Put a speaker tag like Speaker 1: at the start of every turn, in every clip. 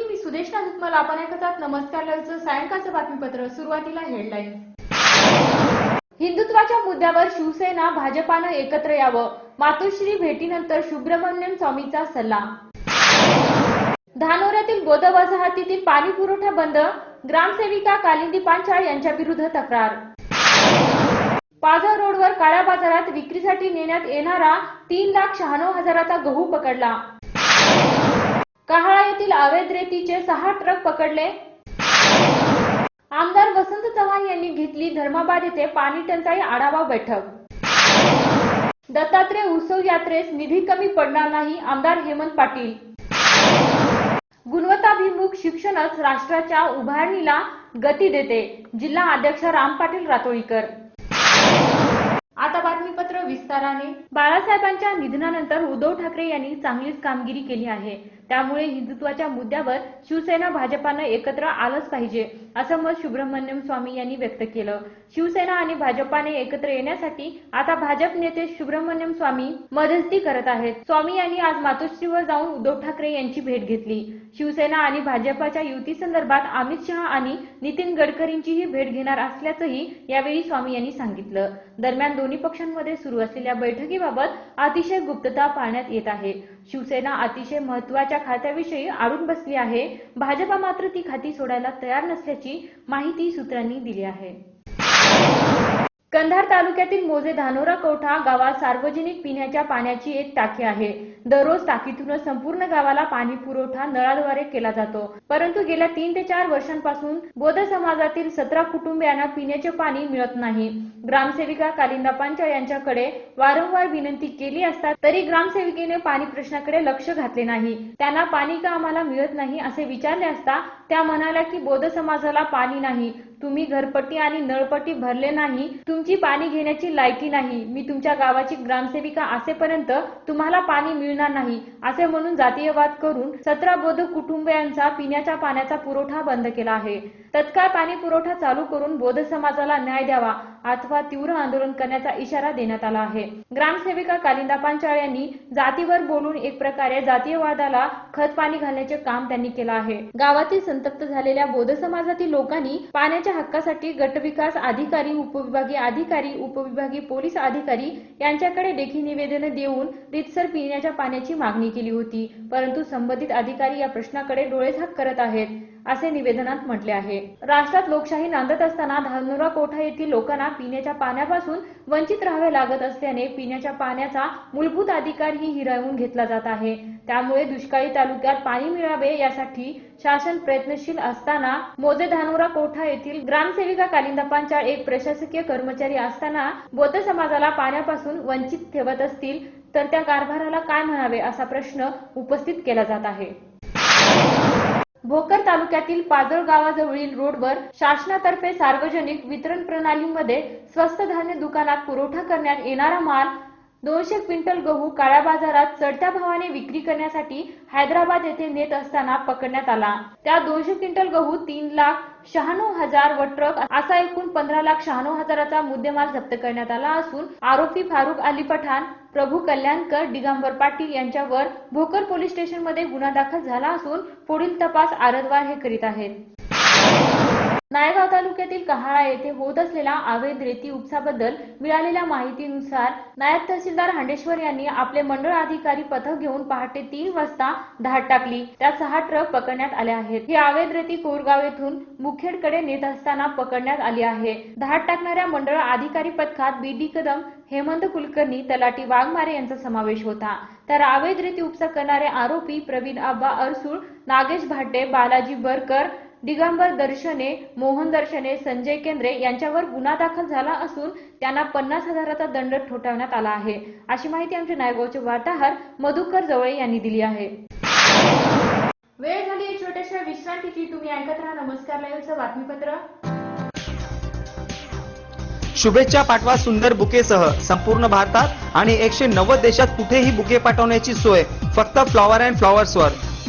Speaker 1: Good मी सुदेश नाजुकमल आपण ऐकत आहात नमस्कार लाईव्हचं सायंकाळचं बातमीपत्र. सुरुवातीला हेडलाईन हिंदुत्वाच्या मुद्द्यावर शिवसेना भाजपानं एकत्र यावं. मातोश्री भेटीनंतर सुब्रमण्यम स्वामीचा सल्ला. धानोऱ्यातील बोध वसाहतीतील पाणी पुरवठा बंद. ग्रामसेविका कालिंदी पांचाळ यांच्या विरुद्ध तक्रार. पाझर रोडवर काळ्या बाजारात विक्रीसाठी नेण्यात येणारा तीन लाख शहाण्णव हजाराचा गहू पकडला. काहाळा येथील अवैध रेतीचे सहा ट्रक पकडले. आमदार वसंत चव्हाण यांनी घेतली धर्माबाद येथे पाणी टंचाई आढावा बैठक. दत्तात्रय उत्सव यात्रेस निधी कमी पडणार नाही आमदार हेमंत पाटील. गुणवत्ताभिमुख शिक्षणच राष्ट्राच्या उभारणीला गती देते जिल्हा अध्यक्ष राम पाटील रातोळीकर आता बातमीपत्र विस्ताराने बाळासाहेबांच्या निधनानंतर उद्धव ठाकरे यांनी चांगलीच कामगिरी केली आहे. त्यामुळे हिंदुत्वाच्या मुद्द्यावर शिवसेना भाजपानं एकत्र आलंच पाहिजे असं मत सुब्रमण्यम स्वामी यांनी व्यक्त केलं. शिवसेना आणि भाजपाने एकत्र येण्यासाठी आता भाजप नेते सुब्रमण्यम स्वामी मध्यस्थी करत आहेत. स्वामी यांनी आज मातोश्रीवर जाऊन उद्धव ठाकरे यांची भेट घेतली. शिवसेना आणि भाजपाच्या युती संदर्भात अमित शहा आणि नितीन गडकरींचीही भेट घेणार असल्याचंही यावेळी स्वामी यांनी सांगितलं. दरम्यान दोन्ही पक्षांमध्ये सुरू असलेल्या बैठकीबाबत अतिशय गुप्तता पाळण्यात येत आहे. शिवसेना अतिशय महत्त्वाच्या खात्याविषयी आडून बसली आहे. भाजपा मात्र ती खाती सोडायला तयार नसल्याची माहिती सूत्रांनी दिली आहे. कंधार तालुक्यातील मोजे धानोरा कोठा गावात सार्वजनिक पिण्याच्या पाण्याची एक टाकी आहे. दररोज टाकीतूनच संपूर्ण गावाला पाणी पुरवठा नळाद्वारे केला जातो. परंतु गेल्या तीन ते चार वर्षांपासून बौद्ध समाजातील सतरा कुटुंबियांना पिण्याचे पाणी मिळत नाही. ग्रामसेविका कालिंदा पांचा यांच्याकडे वारंवार विनंती केली असता तरी ग्रामसेविकेने पाणी प्रश्नाकडे लक्ष घातले नाही. त्यांना पाणी का आम्हाला मिळत नाही असे विचारले असता त्या म्हणाल्या की बौद्ध समाजाला पाणी नाही. तुम्ही घरपट्टी आणि नळपट्टी भरले नाही तुमची पाणी घेण्याची लायकी नाही. मी तुमच्या गावाची ग्रामसेविका असेपर्यंत तुम्हाला पाणी मिळणार नाही असे म्हणून जातीयवाद करून सतरा बौद्ध कुटुंबियांचा पिण्याच्या पाण्याचा पुरवठा बंद केला आहे. तत्काळ पाणी पुरवठा चालू करून बोध समाजाला न्याय द्यावा अथवा तीव्र आंदोलन करण्याचा इशारा देण्यात आला आहे. ग्रामसेविका कालिंदा पांचाळ यांनी जातीवर बोलून एक प्रकारे जातीयवादाला खत पाणी घालण्याचे काम त्यांनी केलं आहे. गावातील संतप्त झालेल्या बौद्ध समाजातील लोकांनी पाण्याच्या हक्कासाठी गटविकास अधिकारी उपविभागीय अधिकारी उपविभागीय पोलीस अधिकारी यांच्याकडे लेखी निवेदन देऊन रितसर पिण्याच्या पाण्याची मागणी केली होती. परंतु संबंधित अधिकारी या प्रश्नाकडे डोळेझाक करत आहेत. असे निवेदनात म्हटले आहे. राष्ट्रात लोकशाही नांदत असताना धानोरा कोठा येथील लोकांना पिण्याच्या पाण्यापासून वंचित राहावे लागत असल्याने पिण्याच्या पाण्याचा मूलभूत अधिकारही हिरावून घेतला जात आहे. त्यामुळे दुष्काळी तालुक्यात पाणी मिळावे यासाठी शासन प्रयत्नशील असताना मोजे धानोरा कोठा येथील ग्रामसेविका कालिंदा पांचाळ एक प्रशासकीय कर्मचारी असताना बौद्ध समाजाला पाण्यापासून वंचित ठेवत असतील तर त्या कारभाराला काय म्हणावे असा प्रश्न उपस्थित केला जात आहे. भोकर तालुक्यातील पाजळ गावाजवळील रोडवर शासनातर्फे सार्वजनिक वितरण प्रणालीमध्ये स्वस्त धान्य दुकानात पुरवठा करण्यात येणारा माल दोनशे क्विंटल गहू काळ्या बाजारात चढत्या भावाने विक्री करण्यासाठी हैदराबाद येथे नेत असताना पकडण्यात आला. त्या दोनशे क्विंटल गहू तीन लाख शहाण्णव हजार व ट्रक असा एकूण पंधरा लाख शहाण्णव हजाराचा मुद्देमाल जप्त करण्यात आला असून आरोपी फारुक अली पठाण प्रभू कल्याणकर दिगंबर पाटील यांच्यावर भोकर पोलीस स्टेशनमध्ये गुन्हा दाखल झाला असून पुढील तपास आरदवार हे करीत आहेत. नायगाव तालुक्यातील कहाळा येथे होत असलेल्या अवैध रेती उपसाबद्दल मिळालेल्या माहितीनुसार नायब तहसीलदार हांडेश्वर यांनी आपले मंडळ अधिकारी पथक घेऊन पहाटे तीन वाजता धाड टाकली. त्यात सहा ट्रक पकडण्यात आले आहेत. ही अवैध रेती कोरगाव येथून मुखेडकडे नेत असताना पकडण्यात आली आहे. धाड टाकणाऱ्या मंडळ अधिकारी पथकात बी. डी. कदम हेमंत कुलकर्णी तलाटी वाघमारे यांचा समावेश होता. तर अवैध रेती उपसा करणारे आरोपी प्रवीण आब्बा अरसूळ नागेश भाटे बालाजी बरकर दिगंबर दर्शने मोहन दर्शने संजय केंद्रे यांच्यावर गुन्हा दाखल झाला असून त्यांना पन्नास हजाराचा दंड ठोठावण्यात आला आहे. अशी माहिती आमचे नायगावचे वार्ताहर मधुकर जवळे यांनी दिली आहे. वेळ झाली आहे छोट्याशा विश्रांतीची. तुम्ही ऐकत राहा नमस्कार लाईव्हचं बातमीपत्र.
Speaker 2: शुभेच्छा पाठवा सुंदर बुकेसह संपूर्ण भारतात आणि एकशे नव्वद देशात कुठेही बुके पाठवण्याची सोय. फक्त फ्लॉवर अँड फ्लॉवर्सवर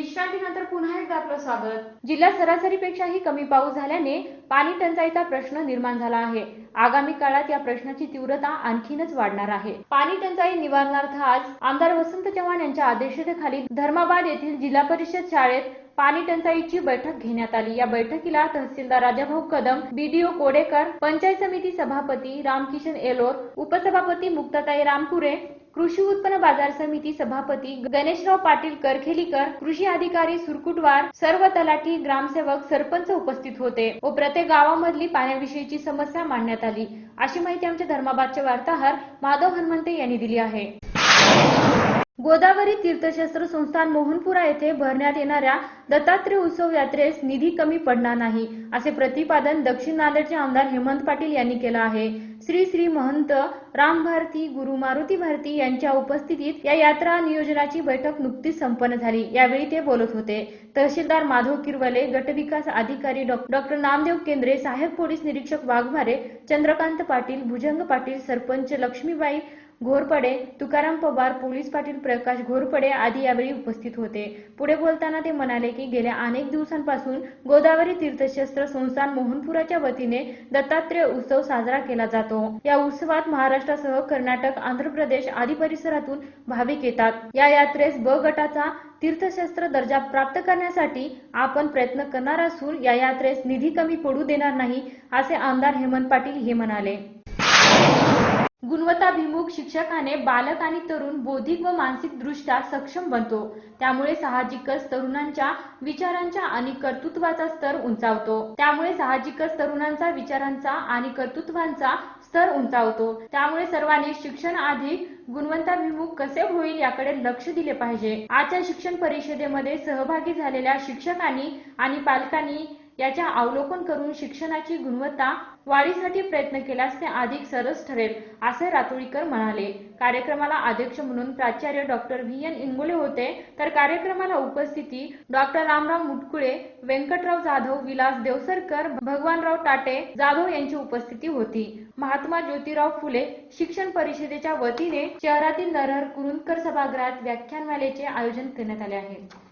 Speaker 1: विश्रांतीनंतर पुन्हा एकदा आपलं स्वागत. जिल्ह्यात सरासरीपेक्षाही कमी पाऊस झाल्याने पाणी टंचाईचा प्रश्न निर्माण झाला आहे. आगामी काळात या प्रश्नाची तीव्रता आणखीनच वाढणार आहे. पाणी टंचाई निवारणार्थ आज आमदार वसंत चव्हाण यांच्या अध्यक्षतेखाली धर्माबाद येथील जिल्हा परिषद शाळेत पाणी टंचाईची बैठक घेण्यात आली. या बैठकीला तहसीलदार राजाभाऊ कदम बीडीओ कोडेकर पंचायत समिती सभापती रामकिशन एलोर उपसभापती मुक्ताताई रामपुरे कृषी उत्पन्न बाजार समिती सभापती गणेशराव पाटील करखेलीकर कृषी अधिकारी सुरकुटवार सर्व तलाठी ग्रामसेवक सरपंच उपस्थित होते. व प्रत्येक गावामधली पाण्याविषयीची समस्या मांडण्यात आली. अशी माहिती आमच्या धर्माबादचे वार्ताहर माधव हनुमंते यांनी दिली आहे. गोदावरी तीर्थशास्त्र संस्थान मोहनपुरा येथे भरण्यात येणाऱ्या दत्तात्रय उत्सव यात्रेस निधी कमी पडणार नाही असे प्रतिपादन दक्षिण नांदेडचे आमदार हेमंत पाटील यांनी केलं आहे. श्री श्री महंत राम भारती गुरु मारुती भारती यांच्या उपस्थितीत या यात्रा नियोजनाची बैठक नुकतीच संपन्न झाली. यावेळी ते बोलत होते. तहसीलदार माधव किरवले गटविकास अधिकारी डॉक्टर नामदेव केंद्रे सहाय्यक पोलीस निरीक्षक वाघमारे चंद्रकांत पाटील भुजंग पाटील सरपंच लक्ष्मीबाई घोरपडे तुकाराम पवार पोलीस पाटील प्रकाश घोरपडे आदी यावेळी उपस्थित होते. पुढे बोलताना ते म्हणाले की गेल्या अनेक दिवसांपासून गोदावरी तीर्थशास्त्र संस्थान मोहनपुराच्या वतीने दत्तात्रय उत्सव साजरा केला जातो. या उत्सवात महाराष्ट्रासह कर्नाटक आंध्र प्रदेश आदी परिसरातून भाविक येतात. या यात्रेस ब गटाचा तीर्थशास्त्र दर्जा प्राप्त करण्यासाठी आपण प्रयत्न करणार असून या यात्रेस निधी कमी पडू देणार नाही असे आमदार हेमंत पाटील हे म्हणाले. गुणवत्ताभिमुख शिक्षकाने बालक आणि तरुण बौद्धिक व मानसिक दृष्ट्या सक्षम बनतो. त्यामुळे साहजिकच तरुणांच्या विचारांच्या आणि कर्तृत्वाचा स्तर उंचावतो. त्यामुळे साहजिकच तरुणांचा विचारांचा आणि कर्तृत्वांचा स्तर उंचावतो. त्यामुळे सर्वांनी शिक्षण अधिक गुणवत्ताभिमुख कसे होईल याकडे लक्ष दिले पाहिजे. आजच्या शिक्षण परिषदेमध्ये सहभागी झालेल्या शिक्षकांनी आणि पालकांनी याच्या अवलोकन करून शिक्षणाची गुणवत्ता वाढीसाठी प्रयत्न केल्यास ते अधिक सरस ठरेल असे रातोळीकर म्हणाले. कार्यक्रमाला अध्यक्ष म्हणून प्राचार्य डॉक्टर व्ही. एन. इंगोले होते. तर कार्यक्रमाला उपस्थिती डॉक्टर रामराव मुटकुळे व्यंकटराव जाधव विलास देवसरकर भगवानराव टाटे जाधव यांची उपस्थिती होती. महात्मा ज्योतिराव फुले शिक्षण परिषदेच्या वतीने शहरातील नरहर कुरुंदकर सभागृहात व्याख्यानमालेचे आयोजन करण्यात आले आहे.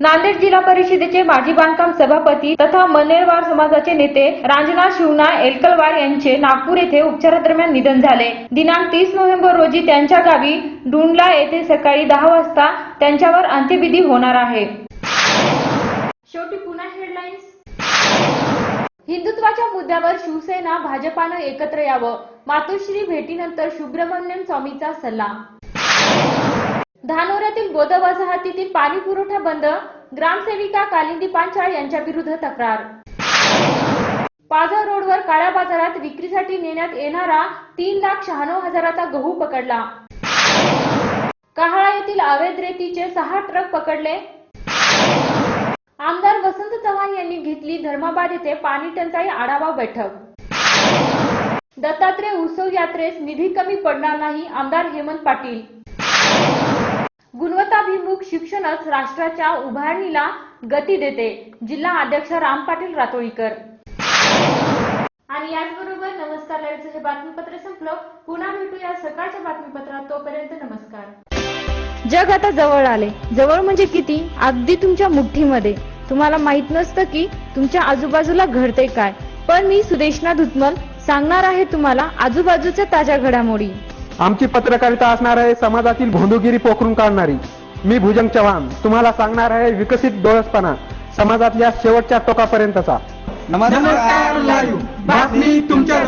Speaker 1: नांदेड जिल्हा परिषदेचे माजी बांधकाम सभापती तथा मनेरवार समाजाचे नेते रांजना शिवना एलकलवार यांचे नागपूर येथे उपचारादरम्यान निधन झाले. दिनांक तीस नोव्हेंबर रोजी त्यांच्या गावी डुंडला येथे सकाळी दहा वाजता त्यांच्यावर अंत्यविधी होणार आहे. शेवटी पुन्हा हेडलाईन्स हिंदुत्वाच्या मुद्द्यावर शिवसेना भाजपानं एकत्र यावं. मातोश्री भेटीनंतर सुब्रमण्यम स्वामीचा सल्ला. धानोऱ्यातील गोदा वसाहतीतील पाणी पुरवठा बंद ग्रामसेविका कालिंदी पांचाळ यांच्या विरुद्ध तक्रार. पाझर रोडवर काळ्या बाजारात विक्रीसाठी नेण्यात येणारा तीन लाख शहाण्णव हजाराचा गहू पकडला. कहाळा येथील अवैध रेतीचे सहा ट्रक पकडले. आमदार वसंत चव्हाण यांनी घेतली धर्माबाद येथे पाणी टंचाई आढावा बैठक. दत्तात्रय उत्सव यात्रेस निधी कमी पडणार नाही आमदार हेमंत पाटील. गुणवत्ताभिमुख शिक्षणच राष्ट्राच्या उभारणीला गती देते. जिल्हा अध्यक्ष राम पाटील रातोळीकर आणि याचबरोबर नमस्कार लाईव्हचं हे बातमीपत्र संपलं. पुन्हा भेटूया सकाळच्या बातमीपत्रात. तोपर्यंत नमस्कार.
Speaker 3: जग आता जवळ आले. जवळ म्हणजे किती? अगदी तुमच्या मुठ्ठीमध्ये तुम्हाला माहीत नसतं की तुमच्या आजूबाजूला घडते काय. पण मी सुदेशना धुतमल सांगणार आहे तुम्हाला आजूबाजूच्या ताज्या घडामोडी.
Speaker 2: आमची पत्रकारिता असणार आहे समाजातील भोंदूगिरी पोखरून काढणारी.
Speaker 4: मी भुजंग चव्हाण तुम्हाला सांगणार आहे विकसित डोळसपणा समाजातल्या शेवटच्या टोकापर्यंतचा.
Speaker 2: नमस्कार
Speaker 4: बातमी तुमच्या